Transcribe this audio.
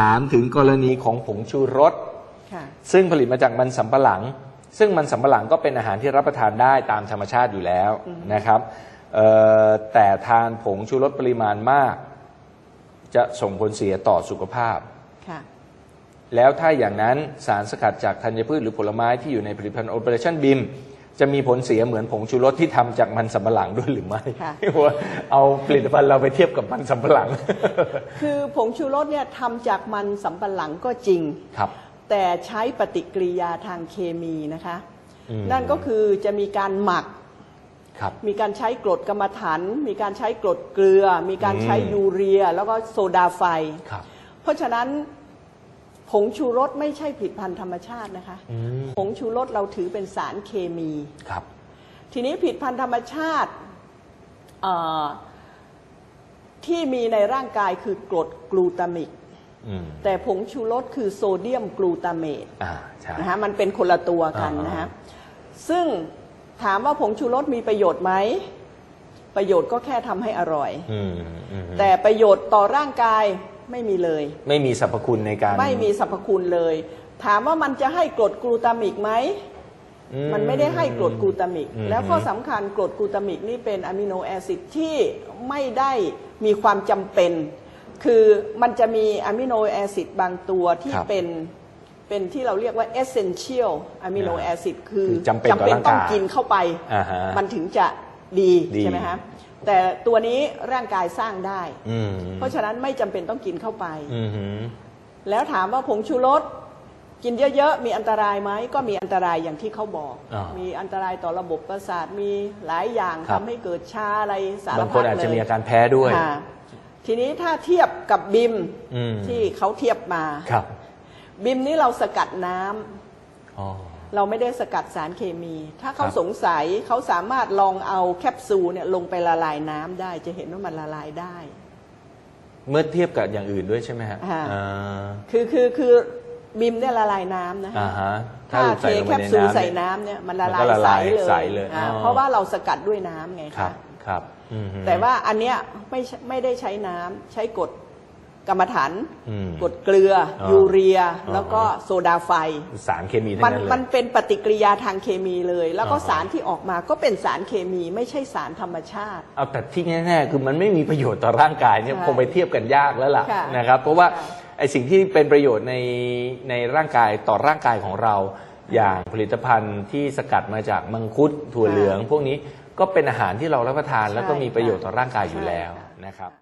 ถามถึงกรณีของผงชูรสค่ะซึ่งผลิตมาจากมันสำปะหลัง ซึ่งมันสำปะหลังก็เป็นอาหารที่รับประทานได้ตามธรรมชาติอยู่แล้วนะครับเอ่อแต่ทานผงชูรสปริมาณมาก จะส่งผลเสียต่อสุขภาพค่ะแล้วถ้าอย่างนั้นสารสกัดจากธัญพืชหรือผลไม้ที่อยู่ในผลิตภัณฑ์ Operation BIM จะมีผลเสียเหมือนผงชูรสที่ทำจากมันสำปะหลังด้วยหรือไม่ค่ะว่าเอาผลิตภัณฑ์เราไปเทียบกับมันสำปะหลัง คือผงชูรสเนี่ยทำจากมันสำปะหลังก็จริงครับ แต่ใช้ปฏิกิริยาทางเคมีนะคะอืมนั่นก็คือจะมีการหมักครับมีการใช้กรดกรรมฐาน มีการใช้กรดเกลือ มีการใช้อืมยูเรีย แล้วก็โซดาไฟครับเพราะฉะนั้น ผงชูรสไม่ใช่ผลิตภัณฑ์ธรรมชาตินะคะอืมผงชูรสเราถือเป็นสารเคมี ครับ ทีนี้ผลิตภัณฑ์ธรรมชาติเอ่อที่มีในร่างกายคือกรดกลูตามิก อืมแต่ผงชูรสคือโซเดียมกลูตาเมตอ่าใช่ นะฮะมันเป็นคนละตัวกันอ่าฮะ นะฮะซึ่งถามว่าผงชูรสมีประโยชน์ไหม ประโยชน์ก็แค่ทำให้อร่อย อืมอืมแต่ประโยชน์ต่อร่างกาย ไม่มีเลย ไม่มีสรรพคุณในการ ไม่มีสรรพคุณเลย ถามว่ามันจะให้กรดกลูตามิกไหมอืมันไม่ได้ให้กรดกลูตามิกอืมแล้วข้อสำคัญกรดกลูตามิกนี่เป็นอะมิโนแอซิดที่ไม่ได้มีความจำเป็น คือมันจะมีอะมิโนแอซิดบางตัวที่ครับเป็นเป็นที่เราเรียกว่า essential amino อ่า acid คือคือจำเป็นต่อร่างกายต้องกินเข้าไปอ่าฮะมันถึงจะ ดีดี ใช่ไหมฮะแต่ตัวนี้ร่างกายสร้างได้ อืมเพราะฉะนั้นไม่จำเป็นต้องกินเข้าไป อืมฮึแล้วถามว่าผงชูรสกินเยอะ ๆ มีอันตรายไหมก็มีอันตรายอย่างที่เขาบอก อ่ามีอันตรายต่อระบบประสาทมีหลายอย่างครัทำบ ให้เกิดชาอะไรสารบางคพันดอาจเลจะยมีอาการแพ้ด้วย ค่ะทีนี้ถ้าเทียบกับบิมอืม ที่เขาเทียบมา ครับบิมนี้เราสกัดน้ำ อ๋อ เราไม่ได้สกัดสารเคมี ถ้าเขาครับสงสัยเขาสามารถลองเอาแคปซูลเนี่ยลงไปละลายน้ำได้จะเห็นว่ามันละลายได้ เมื่อเทียบกับอย่างอื่นด้วยใช่ไหมฮะค่ะอ่าคือคือคือบิมเนี่ยละลายน้ำนะอ่าฮะฮะถ้าเทใส่ลงแคไปปในซูลน้ำใส่เนี่ยน้ำเนี่ยมันละมันลาก็ยละใสลายเลยใสเลยอ่าอ๋อ เพราะว่าเราสกัดด้วยน้ำไงครับ คะ ครับอืมฮึ แต่ว่าอันเนี้ยไม่ใช่ไม่ได้ใช้น้ำใช้กรด กรรมฐานอืมกรดเกลือออยูเรียอ๋อแล้วก็โซดาไฟ สารเคมีทั้งมันนั้นเลยมันเป็นปฏิกิริยาทางเคมีเลย แล้วก็อ่าฮะ สารที่ออกมาก็เป็นสารเคมีไม่ใช่สารธรรมชาติ เอาแต่ที่แน่ๆคือมันไม่มีประโยชน์ต่อร่างกายเนี่ยใช่คงไปเทียบกันยากแล้วล่ะค่ะนะครับเพราะว่าค่ะไอสิ่งที่เป็นประโยชน์ในในร่างกายต่อร่างกายของเรา อย่างผลิตภัณฑ์ที่สกัดมาจากมังคุดถั่วเหลือง พวกนี้ก็เป็นอาหารที่เรารับประทานแล้วก็มีประโยชน์ต่อร่างกายอยู่แล้วนะครับ